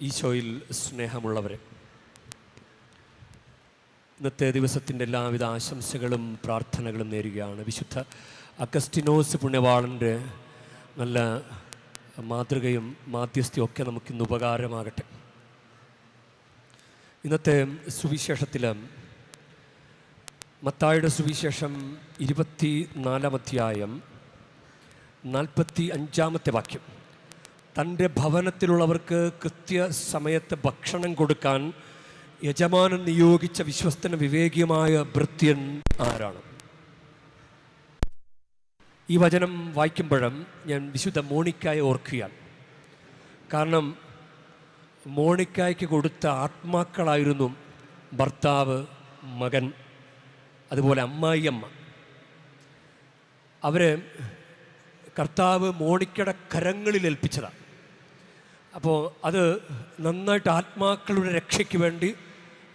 ഈശോയിൽ സ്നേഹമുള്ളവരെ ഇന്നത്തെ ദിവസത്തിന്റെ എല്ലാവിധ ആശംസകളും പ്രാർത്ഥനകളും നേരുകയാണ്. വിശുദ്ധ അഗസ്റ്റിനോസ് പുണ്യവാളന്റെ നല്ല മാതൃകയും മാധ്യസ്ഥയും ഒക്കെ നമുക്കിന്ന് ഉപകാരമാകട്ടെ. ഇന്നത്തെ സുവിശേഷത്തിൽ മത്തായുടെ സുവിശേഷം ഇരുപത്തി നാലാം അധ്യായം നാൽപ്പത്തി അഞ്ചാമത്തെ വാക്യം. തന്റെ ഭവനത്തിലുള്ളവർക്ക് കൃത്യസമയത്ത് ഭക്ഷണം കൊടുക്കാൻ യജമാനൻ നിയോഗിച്ച വിശ്വസ്തന വിവേകിയുമായ ഭൃത്യൻ ആരാണ്? ഈ വചനം വായിക്കുമ്പോഴും ഞാൻ വിശുദ്ധ മോണിക്കായെ ഓർക്കുകയാണ്. കാരണം മോണിക്കായ്ക്ക് കൊടുത്ത ആത്മാക്കളായിരുന്നു ഭർത്താവ് മകൻ അതുപോലെ അമ്മായിയമ്മ അവരെ കർത്താവ് മോണിക്കയുടെ കരങ്ങളിൽ ഏൽപ്പിച്ചതാണ്. അപ്പോൾ അത് നന്നായിട്ട് ആത്മാക്കളുടെ രക്ഷയ്ക്ക് വേണ്ടി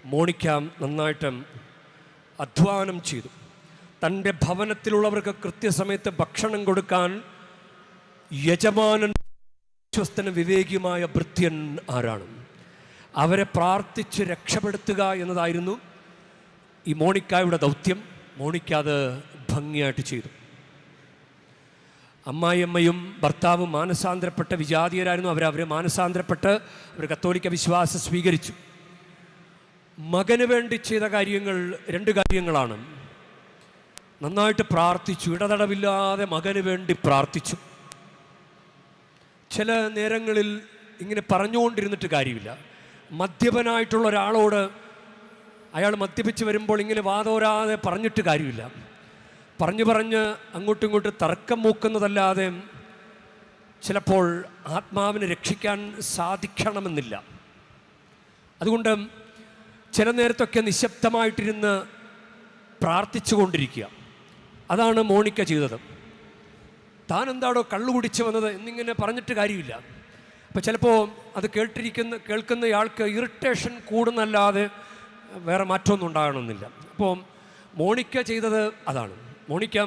മോണിക്കാം നന്നായിട്ട് അധ്വാനം ചെയ്തു. തന്റെ ഭവനത്തിലുള്ളവർക്ക് കൃത്യസമയത്ത് ഭക്ഷണം കൊടുക്കാൻ യജമാനൻ വിശ്വസ്തന വിവേകിയുമായ ഭൃത്യൻ ആരാണ്? അവരെ പ്രാർത്ഥിച്ച് രക്ഷപ്പെടുത്തുക എന്നതായിരുന്നു ഈ മോണിക്കായുടെ ദൗത്യം. മോണിക്ക അത് ഭംഗിയായിട്ട് ചെയ്തു. അമ്മായിയമ്മയും ഭർത്താവും മാനസാന്തരപ്പെട്ട വിജാതീയരായിരുന്നു. അവർ അവരെ മാനസാന്തരപ്പെട്ട് അവർ കത്തോലിക്ക വിശ്വാസം സ്വീകരിച്ചു. മകന് വേണ്ടി ചെയ്ത കാര്യങ്ങൾ രണ്ട് കാര്യങ്ങളാണ്. നന്നായിട്ട് പ്രാർത്ഥിച്ചു. ഇടതടവില്ലാതെ മകന് വേണ്ടി പ്രാർത്ഥിച്ചു. ചില നേരങ്ങളിൽ ഇങ്ങനെ പറഞ്ഞുകൊണ്ടിരുന്നിട്ട് കാര്യമില്ല. മദ്യപനായിട്ടുള്ള ഒരാളോട് അയാൾ മദ്യപിച്ച് വരുമ്പോൾ ഇങ്ങനെ വാതോരാതെ പറഞ്ഞിട്ട് കാര്യമില്ല. പറഞ്ഞു പറഞ്ഞ് അങ്ങോട്ടും ഇങ്ങോട്ടും തർക്കം മൂക്കുന്നതല്ലാതെ ചിലപ്പോൾ ആത്മാവിനെ രക്ഷിക്കാൻ സാധിക്കണമെന്നില്ല. അതുകൊണ്ട് ചില നേരത്തൊക്കെ നിശബ്ദമായിട്ടിരുന്ന് പ്രാർത്ഥിച്ചു കൊണ്ടിരിക്കുക അതാണ് മോണിക്ക ചെയ്തത്. താൻ എന്താടോ കള്ളു കുടിച്ച് വന്നത് എന്നിങ്ങനെ പറഞ്ഞിട്ട് കാര്യമില്ല. അപ്പോൾ ചിലപ്പോൾ അത് കേട്ടിരിക്കുന്ന കേൾക്കുന്നയാൾക്ക് ഇറിറ്റേഷൻ കൂടുന്നല്ലാതെ വേറെ മാറ്റമൊന്നും ഉണ്ടാകണമെന്നില്ല. അപ്പോൾ മോണിക്ക ചെയ്തത് അതാണ്. മോണിക്ക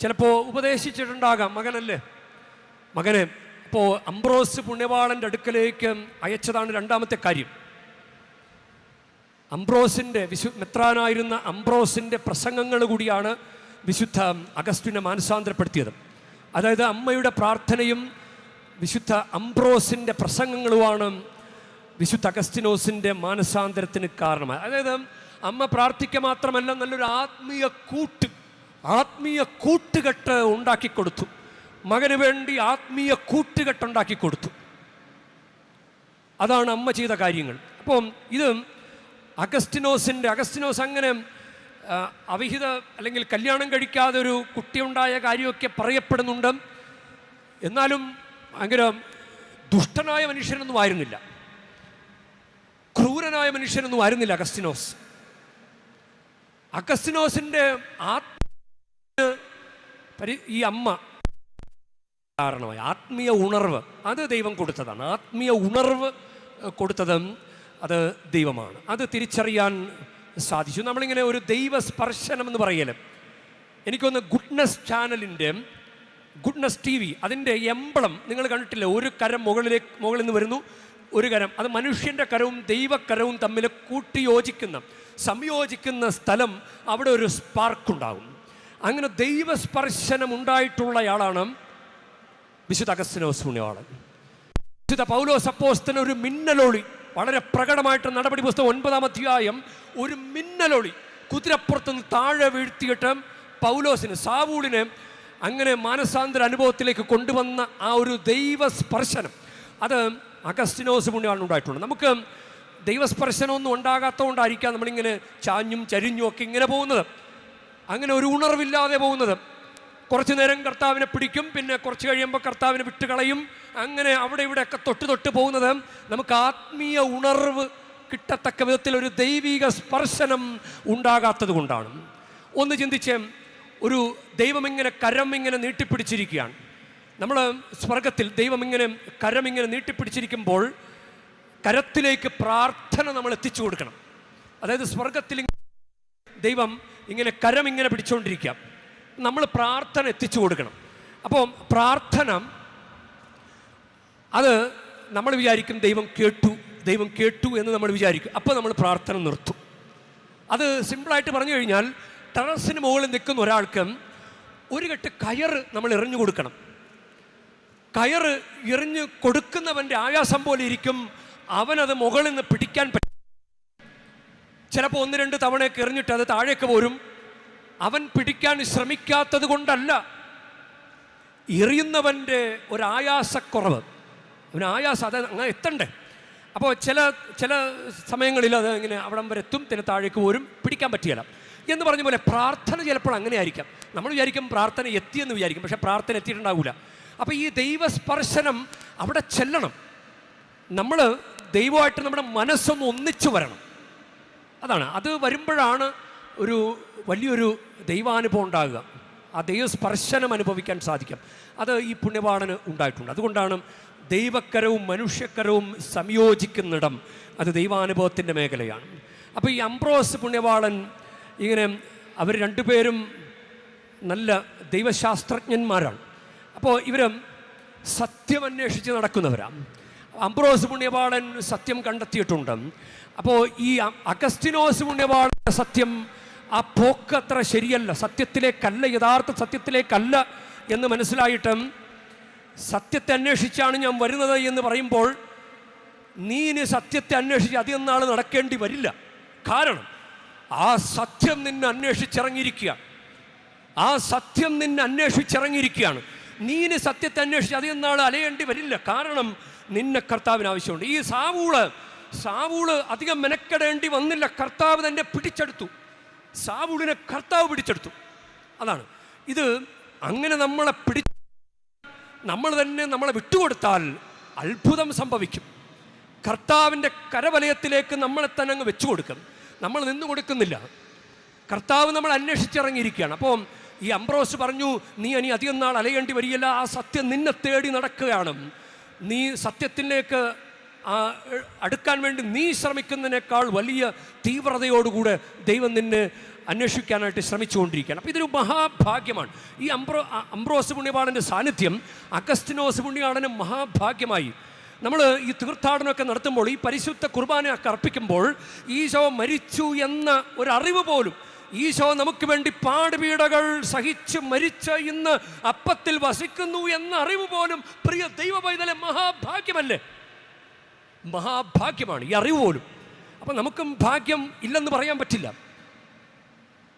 ചിലപ്പോൾ ഉപദേശിച്ചിട്ടുണ്ടാകാം മകനല്ലേ? മകനെ അപ്പോൾ അംബ്രോസ് പുണ്യവാളന്റെ അടുക്കലേക്ക് അയച്ചതാണ് രണ്ടാമത്തെ കാര്യം. അംബ്രോസിന്റെ വിശു മെത്രാനായിരുന്ന അംബ്രോസിന്റെ പ്രസംഗങ്ങൾ കൂടിയാണ് വിശുദ്ധ അഗസ്റ്റിനെ മാനസാന്തരപ്പെടുത്തിയത്. അതായത് അമ്മയുടെ പ്രാർത്ഥനയും വിശുദ്ധ അംബ്രോസിന്റെ പ്രസംഗങ്ങളുമാണ് വിശുദ്ധ അഗസ്റ്റിനോസിന്റെ മാനസാന്തരത്തിന് കാരണമായി. അതായത് അമ്മ പ്രാർത്ഥിക്കുക മാത്രമല്ല നല്ലൊരു ആത്മീയ കൂട്ട് ആത്മീയ കൂട്ടുകെട്ട് ഉണ്ടാക്കി കൊടുത്തു മകന് വേണ്ടി ആത്മീയ കൂട്ടുകെട്ട് ഉണ്ടാക്കി കൊടുത്തു അതാണ് അമ്മ ചെയ്ത കാര്യങ്ങൾ. അപ്പം ഇത് അഗസ്റ്റിനോസിന്റെ അഗസ്റ്റിനോസ് അങ്ങനെ അവിഹിത അല്ലെങ്കിൽ കല്യാണം കഴിക്കാതെ ഒരു കുട്ടിയുണ്ടായ കാര്യമൊക്കെ പറയപ്പെടുന്നുണ്ട്. എന്നാലും ഭയങ്കര ദുഷ്ടനായ മനുഷ്യനൊന്നും ആയിരുന്നില്ല. ക്രൂരനായ മനുഷ്യനൊന്നും ആയിരുന്നില്ല അഗസ്റ്റിനോസ്. അഗസ്റ്റിനോസിന്റെ ആത്മ പരി- ഈ അമ്മ കാരണമായി. ആത്മീയ ഉണർവ് അത് ദൈവം കൊടുത്തതാണ്. ആത്മീയ ഉണർവ് കൊടുത്തതും അത് ദൈവമാണ്. അത് തിരിച്ചറിയാൻ സാധിച്ചു. നമ്മളിങ്ങനെ ഒരു ദൈവ സ്പർശനം എന്ന് പറയൽ. എനിക്കൊന്ന് ഗുഡ്നസ് ചാനലിന്റെ ഗുഡ്നസ് ടി വി അതിന്റെ എമ്പളം നിങ്ങൾ കണ്ടിട്ടില്ല? ഒരു കരം മുകളിലേക്ക് മുകളിൽ നിന്ന് വരുന്നു ഒരു കരം. അത് മനുഷ്യന്റെ കരവും ദൈവക്കരവും തമ്മിൽ കൂട്ടിയോജിക്കുന്ന സംയോജിക്കുന്ന സ്ഥലം അവിടെ ഒരു സ്പാർക്ക് ഉണ്ടാകും അങ്ങനെ ദൈവസ്പർശനം ഉണ്ടായിട്ടുള്ളയാളാണ് വിശുദ്ധ അഗസ്റ്റിനോസ് പുണ്യവാളൻ വിശുദ്ധ പൗലോസ് സപ്പോസ്തന ഒരു മിന്നലൊളി. വളരെ പ്രകടമായിട്ട് നടപടി പുസ്തകം ഒൻപതാം അധ്യായം ഒരു മിന്നലൊളി. കുതിരപ്പുറത്ത് നിന്ന് താഴെ വീഴ്ത്തിയിട്ട് പൗലോസിന് സാവൂളിനെ അങ്ങനെ മാനസാന്തര അനുഭവത്തിലേക്ക് കൊണ്ടുവന്ന ആ ഒരു ദൈവസ്പർശനം. അത് അഗസ്റ്റിനോസ് പുണ്യമാണ് ഉണ്ടായിട്ടുണ്ട്. നമുക്ക് ദൈവസ്പർശനമൊന്നും ഉണ്ടാകാത്തതുകൊണ്ടായിരിക്കാം നമ്മളിങ്ങനെ ചാഞ്ഞും ചരിഞ്ഞും ഒക്കെ ഇങ്ങനെ പോകുന്നത്. അങ്ങനെ ഒരു ഉണർവില്ലാതെ പോകുന്നത്. കുറച്ച് നേരം കർത്താവിനെ പിടിക്കും പിന്നെ കുറച്ച് കഴിയുമ്പോൾ കർത്താവിനെ വിട്ടുകളയും. അങ്ങനെ അവിടെ ഇവിടെയൊക്കെ തൊട്ട് തൊട്ട് പോകുന്നത് നമുക്ക് ആത്മീയ ഉണർവ് കിട്ടത്തക്ക വിധത്തിൽ ഒരു ദൈവിക സ്പർശനം ഉണ്ടാകാത്തത് കൊണ്ടാണ്. ഒന്ന് ചിന്തിച്ച് ഒരു ദൈവം ഇങ്ങനെ കരം ഇങ്ങനെ നീട്ടിപ്പിടിച്ചിരിക്കുകയാണ്. നമ്മൾ സ്വർഗത്തിൽ ദൈവം ഇങ്ങനെ കരം ഇങ്ങനെ നീട്ടിപ്പിടിച്ചിരിക്കുമ്പോൾ കരത്തിലേക്ക് പ്രാർത്ഥന നമ്മൾ എത്തിച്ചു കൊടുക്കണം. അതായത് സ്വർഗത്തിൽ ദൈവം ഇങ്ങനെ കരം ഇങ്ങനെ പിടിച്ചുകൊണ്ടിരിക്കാം നമ്മൾ പ്രാർത്ഥന എത്തിച്ചു കൊടുക്കണം. അപ്പോൾ പ്രാർത്ഥന അത് നമ്മൾ വിചാരിക്കും ദൈവം കേട്ടു ദൈവം കേട്ടു എന്ന് നമ്മൾ വിചാരിക്കും. അപ്പോൾ നമ്മൾ പ്രാർത്ഥന നിർത്തും. അത് സിമ്പിളായിട്ട് പറഞ്ഞു കഴിഞ്ഞാൽ ടെറസിന് മുകളിൽ നിൽക്കുന്ന ഒരാൾക്ക് ഒരു കെട്ട് കയർ നമ്മൾ എറിഞ്ഞു കൊടുക്കണം. കയർ എറിഞ്ഞ് കൊടുക്കുന്നവന്റെ ആയാസം പോലെ ഇരിക്കും. അവനത് മുകളിൽ നിന്ന് പിടിക്കാൻ പറ്റും ചിലപ്പോൾ ഒന്ന് രണ്ട് തവണയൊക്കെ എറിഞ്ഞിട്ട് അത് താഴേക്ക് പോരും. അവൻ പിടിക്കാൻ ശ്രമിക്കാത്തത് കൊണ്ടല്ല. എറിയുന്നവന്റെ ഒരു ആയാസക്കുറവ്. അവന് ആയാസം അത് അങ്ങനെ എത്തണ്ടേ. അപ്പോൾ ചില ചില സമയങ്ങളിൽ അത് ഇങ്ങനെ അവിടം വരെ എത്തും പിന്നെ താഴേക്ക് പോരും പിടിക്കാൻ പറ്റിയല്ല. എന്ന് പറഞ്ഞ പോലെ പ്രാർത്ഥന ചിലപ്പോൾ അങ്ങനെ ആയിരിക്കാം നമ്മൾ വിചാരിക്കും പ്രാർത്ഥന എത്തിയെന്ന് വിചാരിക്കും പക്ഷേ പ്രാർത്ഥന എത്തിയിട്ടുണ്ടാവില്ല അപ്പോൾ ഈ ദൈവസ്പർശനം അവിടെ ചെല്ലണം. നമ്മൾ ദൈവമായിട്ട് നമ്മുടെ മനസ്സൊന്ന് ഒന്നിച്ചു വരണം. അതാണ്. അത് വരുമ്പോഴാണ് ഒരു വലിയൊരു ദൈവാനുഭവം ഉണ്ടാകുക. ആ ദൈവസ്പർശനം അനുഭവിക്കാൻ സാധിക്കും. അത് ഈ പുണ്യപാടന് ഉണ്ടായിട്ടുണ്ട്. അതുകൊണ്ടാണ് ദൈവക്കരവും മനുഷ്യക്കരവും സംയോജിക്കുന്നിടം അത് ദൈവാനുഭവത്തിന്റെ മേഖലയാണ്. അപ്പോൾ ഈ അംബ്രോസ് പുണ്യപാളൻ ഇങ്ങനെ അവർ രണ്ടുപേരും നല്ല ദൈവശാസ്ത്രജ്ഞന്മാരാണ്. അപ്പോൾ ഇവർ സത്യം അന്വേഷിച്ച് നടക്കുന്നവരാണ്. അംബ്രോസ് പുണ്യപാളൻ സത്യം കണ്ടെത്തിയിട്ടുണ്ട്. അപ്പോൾ ഈ അഗസ്റ്റിനോസ് പുണ്യപാളന്റെ സത്യം. ആ പോക്ക് അത്ര ശരിയല്ല. സത്യത്തിലേക്കല്ല യഥാർത്ഥ സത്യത്തിലേക്കല്ല എന്ന് മനസ്സിലായിട്ടും സത്യത്തെ അന്വേഷിച്ചാണ് ഞാൻ വരുന്നത് എന്ന് പറയുമ്പോൾ നീ ഇനി സത്യത്തെ അന്വേഷിച്ച് അധികം നാൾ നടക്കേണ്ടി വരില്ല. കാരണം ആ സത്യം നിന്നെ അന്വേഷിച്ചിറങ്ങിയിരിക്കുകയാണ് ആ സത്യം നിന്നെ അന്വേഷിച്ചിറങ്ങിയിരിക്കുകയാണ്. നീ ഇനി സത്യത്തെ അന്വേഷിച്ച് അധികം നാൾ അലയേണ്ടി വരില്ല. കാരണം നിന്നെ കർത്താവിന് ആവശ്യമുണ്ട്. ഈ സാവൂൾ സാവൂൾ അധികം മെനക്കെടേണ്ടി വന്നില്ല. കർത്താവ് തന്നെ പിടിച്ചെടുത്തു. സാവൂളിനെ കർത്താവ് പിടിച്ചെടുത്തു. അതാണ്. ഇത് അങ്ങനെ നമ്മളെ പിടി നമ്മൾ തന്നെ നമ്മളെ വിട്ടുകൊടുത്താൽ അത്ഭുതം സംഭവിക്കും. കർത്താവിന്റെ കരവലയത്തിലേക്ക് നമ്മളെ തന്നെ അങ്ങ് വെച്ചു കൊടുക്കും നമ്മൾ നിന്നു കൊടുക്കുന്നില്ല. കർത്താവ് നമ്മൾ അന്വേഷിച്ചിറങ്ങിയിരിക്കുകയാണ്. അപ്പോൾ ഈ അംബ്രോസ് പറഞ്ഞു നീ ഇനി അധികം നാൾ അലയേണ്ടി വരികയില്ല. ആ സത്യം നിന്നെ തേടി നടക്കുകയാണ്. നീ സത്യത്തിലേക്ക് അടുക്കാൻ വേണ്ടി നീ ശ്രമിക്കുന്നതിനേക്കാൾ വലിയ തീവ്രതയോടുകൂടെ ദൈവം നിന്നെ അന്വേഷിക്കാനായിട്ട് ശ്രമിച്ചുകൊണ്ടിരിക്കുകയാണ്. അപ്പോൾ ഇതൊരു മഹാഭാഗ്യമാണ്. ഈ അംബ്രോ അംബ്രോസ് പുണ്യപാടന്റെ സാന്നിധ്യം അഗസ്റ്റിനോസ് പുണ്യപാടന് മഹാഭാഗ്യമായി. നമ്മൾ ഈ തീർത്ഥാടനമൊക്കെ നടത്തുമ്പോൾ ഈ പരിശുദ്ധ കുർബാനയൊക്കെ അർപ്പിക്കുമ്പോൾ ഈശോ മരിച്ചു എന്ന ഒരറിവ് പോലും ഈശോ നമുക്ക് വേണ്ടി പാടുപീടകൾ സഹിച്ച് മരിച്ച ഇന്ന് അപ്പത്തിൽ വസിക്കുന്നു എന്ന അറിവ് പോലും പ്രിയ ദൈവ പൈതലെ മഹാഭാഗ്യമല്ലേ? മഹാഭാഗ്യമാണ്. ഈ അറിവ് പോലും. അപ്പം നമുക്കും ഭാഗ്യം ഇല്ലെന്ന് പറയാൻ പറ്റില്ല.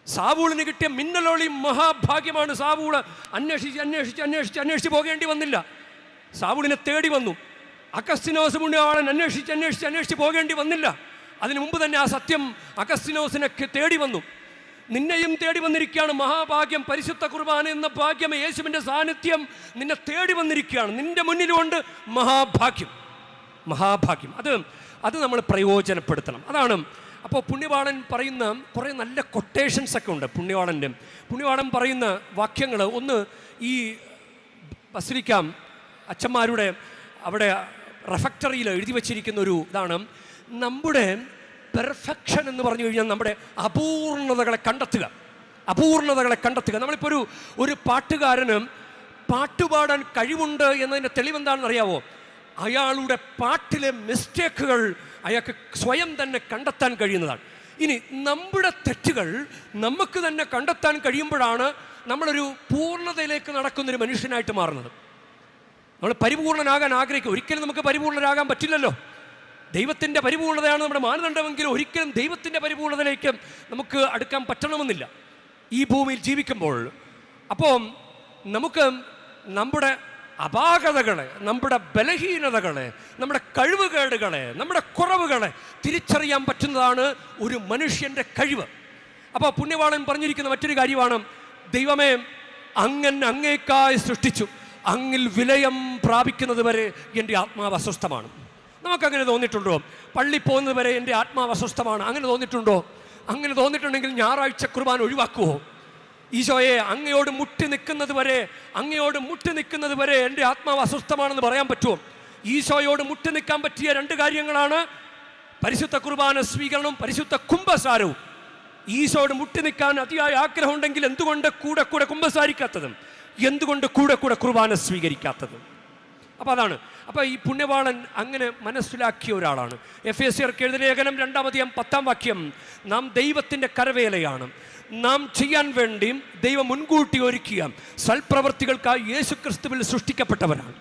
സാവൂളിന് കിട്ടിയ മിന്നലോളി മഹാഭാഗ്യമാണ്. സാവൂൾ അന്വേഷിച്ച് അന്വേഷിച്ച് അന്വേഷിച്ച് അന്വേഷിച്ച് പോകേണ്ടി വന്നില്ല. സാവൂളിനെ തേടി വന്നു. അഗസ്റ്റിനോസ് പുണ്യവാളൻ അന്വേഷിച്ച് അന്വേഷിച്ച് അന്വേഷിച്ച് പോകേണ്ടി വന്നില്ല. അതിനു മുമ്പ് തന്നെ ആ സത്യം അഗസ്റ്റിനോസിനൊക്കെ തേടി വന്നു. നിന്നെയും തേടി വന്നിരിക്കുകയാണ്. മഹാഭാഗ്യം പരിശുദ്ധ കുർബാന എന്ന ഭാഗ്യം യേശുവിന്റെ സാന്നിധ്യം നിന്നെ തേടി വന്നിരിക്കുകയാണ്. നിന്റെ മുന്നിലുണ്ട് മഹാഭാഗ്യം. മഹാഭാഗ്യം. അത് അത് നമ്മൾ പ്രയോജനപ്പെടുത്തണം. അതാണ്. അപ്പോൾ പുണ്യവാളൻ പറയുന്ന കുറേ നല്ല കൊട്ടേഷൻസ് ഒക്കെ ഉണ്ട് പുണ്യവാളന്റെ. പുണ്യവാളൻ പറയുന്ന വാക്യങ്ങൾ ഒന്ന് ഈ ബസിലിക്കാം അച്ഛന്മാരുടെ അവിടെ റെഫക്ടറിയിൽ എഴുതി വച്ചിരിക്കുന്ന ഒരു ഇതാണ്. നമ്മുടെ പെർഫെക്ഷൻ എന്ന് പറഞ്ഞു കഴിഞ്ഞാൽ നമ്മുടെ അപൂർണതകളെ കണ്ടെത്തുക. അപൂർണതകളെ കണ്ടെത്തുക. നമ്മളിപ്പോൾ ഒരു ഒരു പാട്ടുകാരനും പാട്ടുപാടാൻ കഴിവുണ്ട് എന്നതിന്റെ തെളിവെന്താണെന്ന് അറിയാവോ അയാളുടെ പാട്ടിലെ മിസ്റ്റേക്കുകൾ അയാൾക്ക് സ്വയം തന്നെ കണ്ടെത്താൻ കഴിയുന്നതാണ്. ഇനി നമ്മുടെ തെറ്റുകൾ നമുക്ക് തന്നെ കണ്ടെത്താൻ കഴിയുമ്പോഴാണ് നമ്മളൊരു പൂർണതയിലേക്ക് നടക്കുന്നൊരു മനുഷ്യനായിട്ട് മാറുന്നത്. നമ്മൾ പരിപൂർണനാകാൻ ആഗ്രഹിക്കും. ഒരിക്കലും നമുക്ക് പരിപൂർണരാകാൻ പറ്റില്ലല്ലോ. ദൈവത്തിന്റെ പരിപൂർണതയാണ് നമ്മുടെ മാനദണ്ഡമെങ്കിൽ ഒരിക്കലും ദൈവത്തിന്റെ പരിപൂർണതയിലേക്ക് നമുക്ക് അടുക്കാൻ പറ്റണമെന്നില്ല. ഈ ഭൂമിയിൽ ജീവിക്കുമ്പോൾ അപ്പോൾ നമുക്ക് നമ്മുടെ അപാകതകളെ നമ്മുടെ ബലഹീനതകളെ നമ്മുടെ കഴിവുകേടുകളെ നമ്മുടെ കുറവുകളെ തിരിച്ചറിയാൻ പറ്റുന്നതാണ് ഒരു മനുഷ്യന്റെ കഴിവ്. അപ്പോൾ പുണ്യവാളൻ പറഞ്ഞിരിക്കുന്ന മറ്റൊരു കാര്യമാണ് ദൈവമേ അങ്ങൻ അങ്ങേക്കായി സൃഷ്ടിച്ചു. അങ്ങിൽ വിലയം പ്രാപിക്കുന്നത് വരെ എന്റെ ആത്മാവ് അസ്വസ്ഥമാണ്. നമുക്കങ്ങനെ തോന്നിയിട്ടുണ്ടോ? പള്ളി പോകുന്നത് വരെ എന്റെ ആത്മാവ് അസ്വസ്ഥമാണ്. അങ്ങനെ തോന്നിയിട്ടുണ്ടോ? അങ്ങനെ തോന്നിയിട്ടുണ്ടെങ്കിൽ ഞായറാഴ്ച കുർബാന ഒഴിവാക്കുമോ ഈശോയെ അങ്ങയോട് മുട്ടി നിൽക്കുന്നത് വരെ അങ്ങയോട് മുട്ടി നിൽക്കുന്നത് വരെ എന്റെ ആത്മാവ് അസ്വസ്ഥമാണെന്ന് പറയാൻ പറ്റുമോ? ഈശോയോട് മുട്ടി നിൽക്കാൻ പറ്റിയ രണ്ട് കാര്യങ്ങളാണ് പരിശുദ്ധ കുർബാന സ്വീകരണവും പരിശുദ്ധ കുംഭസാരവും. ഈശോയോട് മുട്ടി നിൽക്കാൻ അതിയായ ആഗ്രഹമുണ്ടെങ്കിൽ എന്തുകൊണ്ട് കൂടെ കൂടെ കുംഭസാരിക്കാത്തതും? എന്തുകൊണ്ട് കൂടെ കൂടെ കുർബാന സ്വീകരിക്കാത്തതും? അപ്പോൾ അതാണ്. അപ്പോൾ ഈ പുണ്യവാളൻ അങ്ങനെ മനസ്സിലാക്കിയ ഒരാളാണ്. എഫ് എസ് സിയർക്ക് എഴുതിയ ലേഖനം രണ്ടാമതിയം പത്താം വാക്യം നാം ദൈവത്തിന്റെ കരവേലയാണ്. നാം ചെയ്യാൻ വേണ്ടിയും ദൈവം മുൻകൂട്ടി ഒരുക്കുക സൽപ്രവർത്തികൾക്കായി യേശു ക്രിസ്തുവിൽ സൃഷ്ടിക്കപ്പെട്ടവരാണ്.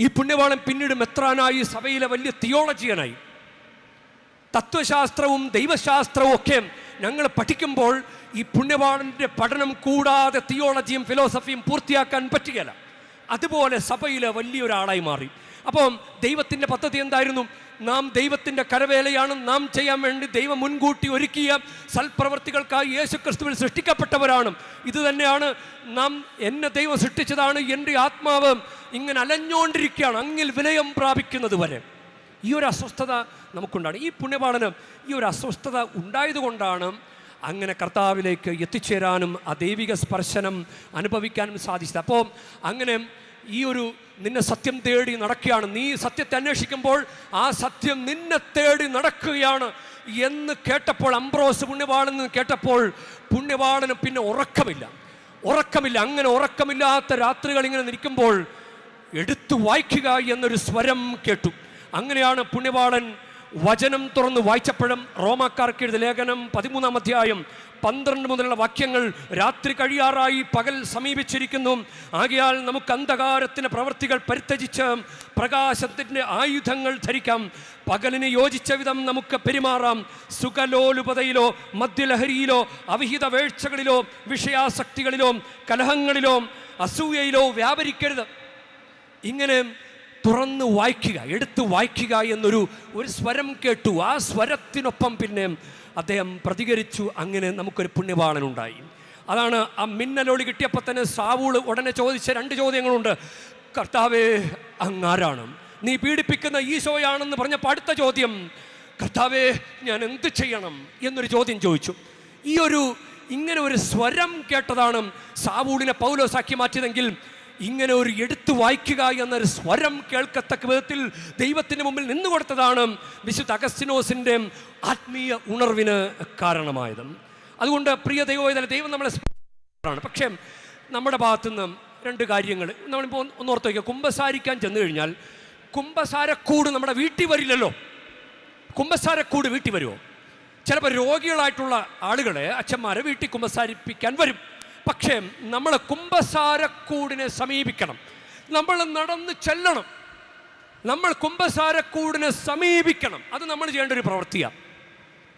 ഈ പുണ്യവാളൻ പിന്നീട് മെത്രാനായി സഭയിലെ വലിയ തിയോളജിയനായി. തത്വശാസ്ത്രവും ദൈവശാസ്ത്രവും ഒക്കെ ഞങ്ങൾ പഠിക്കുമ്പോൾ ഈ പുണ്യവാളന്റെ പഠനം കൂടാതെ തിയോളജിയും ഫിലോസഫിയും പൂർത്തിയാക്കാൻ പറ്റുകയില്ല. അതുപോലെ സഭയിലെ വലിയൊരാളായി മാറി. അപ്പം ദൈവത്തിന്റെ പദ്ധതി എന്തായിരുന്നു? നാം ദൈവത്തിന്റെ കരവേലയാണ് നാം ചെയ്യാൻ വേണ്ടി ദൈവം മുൻകൂട്ടി ഒരുക്കിയ സൽപ്രവർത്തികൾക്കായി യേശു ക്രിസ്തുവിൽ സൃഷ്ടിക്കപ്പെട്ടവരാണ്. ഇത് തന്നെയാണ് നാം എന്നെ ദൈവം സൃഷ്ടിച്ചതാണ് എന്റെ ആത്മാവ് ഇങ്ങനെ അലഞ്ഞുകൊണ്ടിരിക്കുകയാണ് അങ്ങിൽ വിലയം പ്രാപിക്കുന്നത് വരെ. ഈ ഒരു അസ്വസ്ഥത നമുക്കുണ്ടാണ്. ഈ പുണ്യപാഠനം ഈ ഒരു അസ്വസ്ഥത ഉണ്ടായതുകൊണ്ടാണ് അങ്ങനെ കർത്താവിലേക്ക് എത്തിച്ചേരാനും ആ ദൈവിക സ്പർശനം അനുഭവിക്കാനും സാധിച്ചത്. അപ്പോൾ അങ്ങനെ ഈ ഒരു നിന്നെ സത്യം തേടി നടക്കുകയാണ്. നീ സത്യത്തെ അന്വേഷിക്കുമ്പോൾ ആ സത്യം നിന്നെ തേടി നടക്കുകയാണ് എന്ന് കേട്ടപ്പോൾ അംബ്രോസ് പുണ്യവാളെന്ന് കേട്ടപ്പോൾ പുണ്യവാളന് പിന്നെ ഉറക്കമില്ല. ഉറക്കമില്ല. അങ്ങനെ ഉറക്കമില്ലാത്ത രാത്രികൾ ഇങ്ങനെ നിൽക്കുമ്പോൾ എടുത്തു വായിക്കുക എന്നൊരു സ്വരം കേട്ടു. അങ്ങനെയാണ് പുണ്യവാളൻ വചനം തുറന്ന് വായിച്ചപ്പോഴും റോമാക്കാർക്ക് എഴുതിയ ലേഖനം പതിമൂന്നാം അധ്യായം പന്ത്രണ്ട് മുതലുള്ള വാക്യങ്ങൾ രാത്രി കഴിയാറായി പകൽ സമീപിച്ചിരിക്കുന്നു. ആകയാൽ നമുക്ക് അന്ധകാരത്തിന്റെ പ്രവൃത്തികൾ പരിത്യജിച്ച് പ്രകാശത്തിന്റെ ആയുധങ്ങൾ ധരിക്കാം. പകലിന് യോജിച്ച വിധം നമുക്ക് പെരുമാറാം. സുഖലോലുപതയിലോ മദ്യലഹരിയിലോ അവിഹിത വേഴ്ചകളിലോ വിഷയാസക്തികളിലോ കലഹങ്ങളിലോ അസൂയയിലോ വ്യാപരിക്കരുത്. ഇങ്ങനെ തുറന്ന് വായിക്കുക എടുത്ത് വായിക്കുക എന്നൊരു ഒരു സ്വരം കേട്ടു. ആ സ്വരത്തിനൊപ്പം പിന്നെ അദ്ദേഹം പ്രതികരിച്ചു. അങ്ങനെ നമുക്കൊരു പുണ്യവാളനുണ്ടായി അതാണ് ആ മിന്നലോളി കിട്ടിയപ്പോൾ തന്നെ സാവൂൾ ഉടനെ ചോദിച്ച രണ്ട് ചോദ്യങ്ങളുണ്ട്. കർത്താവേ അങ്ങാരാണ്? നീ പീഡിപ്പിക്കുന്ന ഈശോയാണെന്ന് പറഞ്ഞപ്പോൾ അടുത്ത ചോദ്യം കർത്താവേ ഞാൻ എന്ത് ചെയ്യണം? എന്നൊരു ചോദ്യം ചോദിച്ചു. ഈ ഒരു ഇങ്ങനെ ഒരു സ്വരം കേട്ടതാണ് സാവൂളിനെ പൗലോസാക്കി മാറ്റിയതെങ്കിൽ ഇങ്ങനെ ഒരു എടുത്തു വായിക്കുക എന്നൊരു സ്വരം കേൾക്കത്തക്ക വിധത്തിൽ ദൈവത്തിന് മുമ്പിൽ നിന്നു കൊടുത്തതാണ് വിശുദ്ധ അഗസ്റ്റിനോസിന്റെ ആത്മീയ ഉണർവിന് കാരണമായത്. അതുകൊണ്ട് പ്രിയ ദൈവവേദന ദൈവം നമ്മളെ ആണ് പക്ഷേ നമ്മുടെ ഭാഗത്തുനിന്ന് രണ്ട് കാര്യങ്ങൾ. നമ്മളിപ്പോൾ ഒന്ന് ഓർത്ത് വയ്ക്കുക കുംഭസാരിക്കാൻ ചെന്ന് കഴിഞ്ഞാൽ കുംഭസാരക്കൂട് നമ്മുടെ വീട്ടിൽ വരില്ലല്ലോ. കുംഭസാരക്കൂട് വീട്ടിൽ വരുമോ ചിലപ്പോൾ രോഗികളായിട്ടുള്ള ആളുകളെ അച്ഛന്മാരെ വീട്ടിൽ കുമ്പസാരിപ്പിക്കാൻ വരും. പക്ഷേ നമ്മൾ കുംഭസാരക്കൂടിനെ സമീപിക്കണം. നമ്മൾ നടന്ന് ചെല്ലണം. നമ്മൾ കുംഭസാരക്കൂടിനെ സമീപിക്കണം. അത് നമ്മൾ ചെയ്യേണ്ട ഒരു പ്രവൃത്തിയാണ്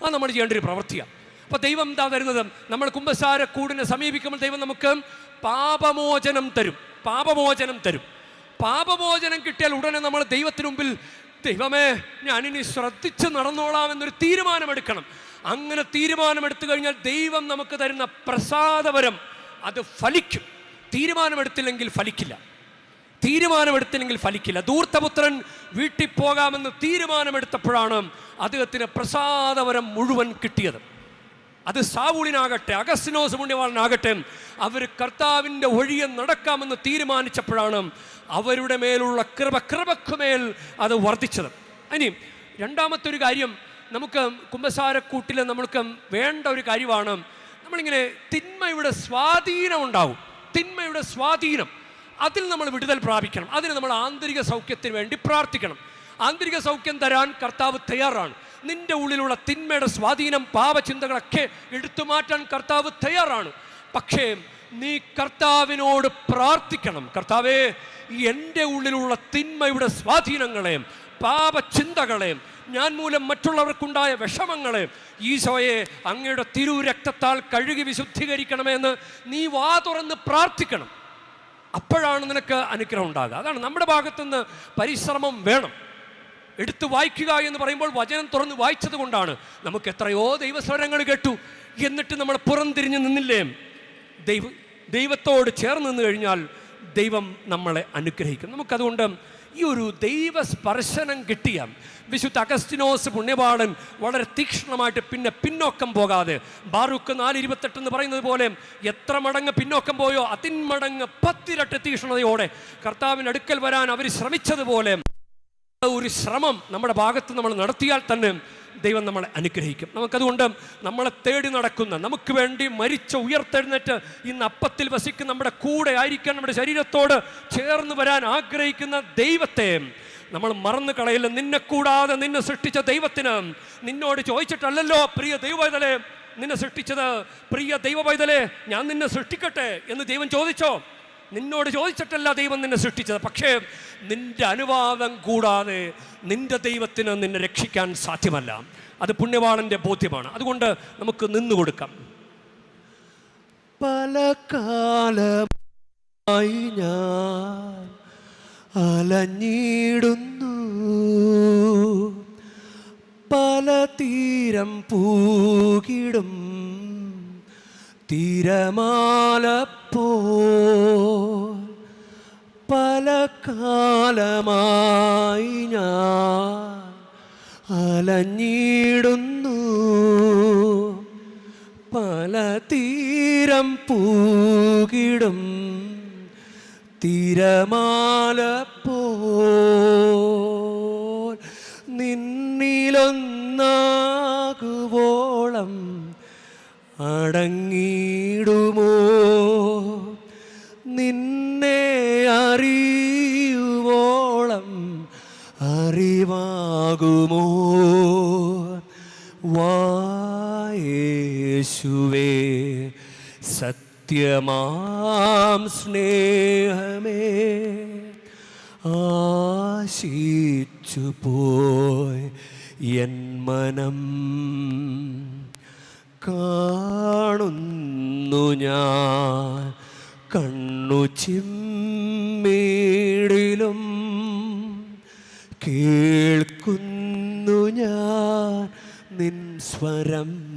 അത് നമ്മൾ ചെയ്യേണ്ട ഒരു പ്രവൃത്തിയാണ് അപ്പോൾ ദൈവം എന്താ തരുന്നത്? നമ്മൾ കുംഭസാരക്കൂടിനെ സമീപിക്കുമ്പോൾ ദൈവം നമുക്ക് പാപമോചനം തരും. പാപമോചനം തരും. പാപമോചനം കിട്ടിയാൽ ഉടനെ നമ്മൾ ദൈവത്തിന് മുമ്പിൽ ദൈവമേ ഞാനിനി ശ്രദ്ധിച്ച് നടന്നോളാം എന്നൊരു തീരുമാനമെടുക്കണം. അങ്ങനെ തീരുമാനമെടുത്തു കഴിഞ്ഞാൽ ദൈവം നമുക്ക് തരുന്ന പ്രസാദവരം അത് ഫലിക്കും. തീരുമാനമെടുത്തില്ലെങ്കിൽ ഫലിക്കില്ല. തീരുമാനമെടുത്തില്ലെങ്കിൽ ഫലിക്കില്ല. ദൂർത്തപുത്രൻ വീട്ടിൽ പോകാമെന്ന് തീരുമാനമെടുത്തപ്പോഴാണ് അദ്ദേഹത്തിന് പ്രസാദവരം മുഴുവൻ കിട്ടിയത്. അത് സാവൂളിനാകട്ടെ അഗസ്റ്റിനോസ് പുണ്യവാളനാകട്ടെ അവർ കർത്താവിന്റെ ഒഴിയെ നടക്കാമെന്ന് തീരുമാനിച്ചപ്പോഴാണ് അവരുടെ മേലുള്ള കൃപ കൃപക്കുമേൽ അത് വർദ്ധിച്ചത്. ഇനി രണ്ടാമത്തെ ഒരു കാര്യം നമുക്ക് കുമ്പസാരക്കൂട്ടിൽ നമ്മൾക്ക് വേണ്ട ഒരു കാര്യമാണ്. നമ്മളിങ്ങനെ തിന്മയുടെ സ്വാധീനം ഉണ്ടാവും. തിന്മയുടെ സ്വാധീനം. അതിൽ നമ്മൾ വിടുതൽ പ്രാപിക്കണം. അതിന് നമ്മൾ ആന്തരിക സൗഖ്യത്തിന് വേണ്ടി പ്രാർത്ഥിക്കണം. ആന്തരിക സൗഖ്യം തരാൻ കർത്താവ് തയ്യാറാണ്. നിന്റെ ഉള്ളിലുള്ള തിന്മയുടെ സ്വാധീനം പാപചിന്തകളൊക്കെ എടുത്തു മാറ്റാൻ കർത്താവ് തയ്യാറാണ്. പക്ഷേ നീ കർത്താവിനോട് പ്രാർത്ഥിക്കണം. കർത്താവേ എന്റെ ഉള്ളിലുള്ള തിന്മയുടെ സ്വാധീനങ്ങളെ പാപചിന്തകളെ ഞാൻ മൂലം മറ്റുള്ളവർക്കുണ്ടായ വിഷമങ്ങളെ ഈശോയെ അങ്ങയുടെ തിരുരക്തത്താൽ കഴുകി വിശുദ്ധീകരിക്കണമെന്ന് നീ വാ തുറന്ന് പ്രാർത്ഥിക്കണം. അപ്പോഴാണ് നിനക്ക് അനുഗ്രഹം ഉണ്ടാകുക. അതാണ് നമ്മുടെ ഭാഗത്തുനിന്ന് പരിശ്രമം വേണം. എടുത്തു വായിക്കുക എന്ന് പറയുമ്പോൾ വചനം തുറന്ന് വായിച്ചത് കൊണ്ടാണ് നമുക്ക് എത്രയോ ദൈവസ്വരങ്ങൾ കേട്ടു. എന്നിട്ട് നമ്മൾ പുറംതിരിഞ്ഞ് നിന്നില്ലേ? ദൈവ ദൈവത്തോട് ചേർന്ന് നിന്ന് കഴിഞ്ഞാൽ ദൈവം നമ്മളെ അനുഗ്രഹിക്കും. നമുക്കതുകൊണ്ട് ഈ ഒരു ദൈവ സ്പർശനം കിട്ടിയ വിശുദ്ധ അഗസ്റ്റിനോസ് പുണ്യപാടൻ വളരെ തീക്ഷ്ണമായിട്ട് പിന്നെ പിന്നോക്കം പോകാതെ ബാറുക്ക് നാല് ഇരുപത്തെട്ട് എന്ന് പറയുന്നത് പോലെ എത്ര മടങ്ങ് പിന്നോക്കം പോയോ അതിന്മടങ്ങ് പത്തിരട്ട് തീക്ഷ്ണതയോടെ കർത്താവിന്റെ അടുക്കൽ വരാൻ അവർ ശ്രമിച്ചതുപോലെ ഒരു ശ്രമം നമ്മുടെ ഭാഗത്ത് നമ്മൾ നടത്തിയാൽ തന്നെ ദൈവം നമ്മളെ അനുഗ്രഹിക്കും. നമുക്കതുകൊണ്ട് നമ്മളെ തേടി നടക്കുന്ന നമുക്ക് വേണ്ടി മരിച്ച ഉയർത്തെഴുന്നേറ്റ് ഇന്ന് അപ്പത്തിൽ വസിക്കുന്ന നമ്മുടെ കൂടെ ആയിരിക്കാൻ നമ്മുടെ ശരീരത്തോട് ചേർന്ന് വരാൻ ആഗ്രഹിക്കുന്ന ദൈവത്തെ നമ്മൾ മറന്നു കളയില്ല. നിന്നെ കൂടാതെ നിന്നെ സൃഷ്ടിച്ച ദൈവത്തിന് നിന്നോട് ചോദിച്ചിട്ടല്ലല്ലോ പ്രിയ ദൈവവൈതലേ നിന്നെ സൃഷ്ടിച്ചത് പ്രിയ ദൈവവൈതലേ ഞാൻ നിന്നെ സൃഷ്ടിക്കട്ടെ എന്ന് ദൈവം ചോദിച്ചോ? നിന്നോട് ചോദിച്ചിട്ടല്ല ദൈവം നിന്നെ സൃഷ്ടിച്ചത്. പക്ഷേ നിന്റെ അനുവാദം കൂടാതെ നിന്റെ ദൈവത്തിന് നിന്നെ രക്ഷിക്കാൻ സാധ്യമല്ല. അത് പുണ്യവാളന്റെ ബോധ്യമാണ്. അതുകൊണ്ട് നമുക്ക് നിന്നു കൊടുക്കാം. പല കാലമായി ഞാൻ അലഞ്ഞിടുന്നു. പല തീരം പൂകിടും. തിരമാലപ്പോ കാലമായി ഞാൻ അലഞ്ഞിടുന്നു. പല തീരം പൂകിടും. തിരമാലപ്പോൾ നിന്നിലൊന്നാകുവോളം അടങ്ങിയിടുമോ സത്യമാം സ്നേഹമേ ആശിച്ചു പോയി എൻ മനം. കാണുന്നു ഞാൻ കണ്ണു ചിമ്മീടിലും കേൾക്കുന്നു ഞാൻ നിൻ സ്വരം.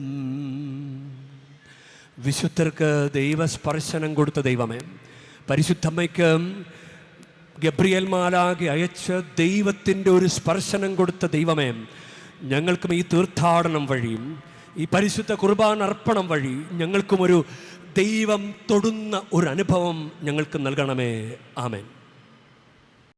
വിശുദ്ധർക്ക് ദൈവസ്പർശനം കൊടുത്ത ദൈവമേ. പരിശുദ്ധമ്മയ്ക്ക് ഗബ്രിയൽ മാലാകെ അയച്ച് ദൈവത്തിന്റെ ഒരു സ്പർശനം കൊടുത്ത ദൈവമേ. ഞങ്ങൾക്കും ഈ തീർത്ഥാടനം വഴിയും ഈ പരിശുദ്ധ കുർബാന അർപ്പണം വഴി ഞങ്ങൾക്കും ഒരു ദൈവം തൊടുന്ന ഒരു അനുഭവം ഞങ്ങൾക്ക് നൽകണമേ. ആമേൻ.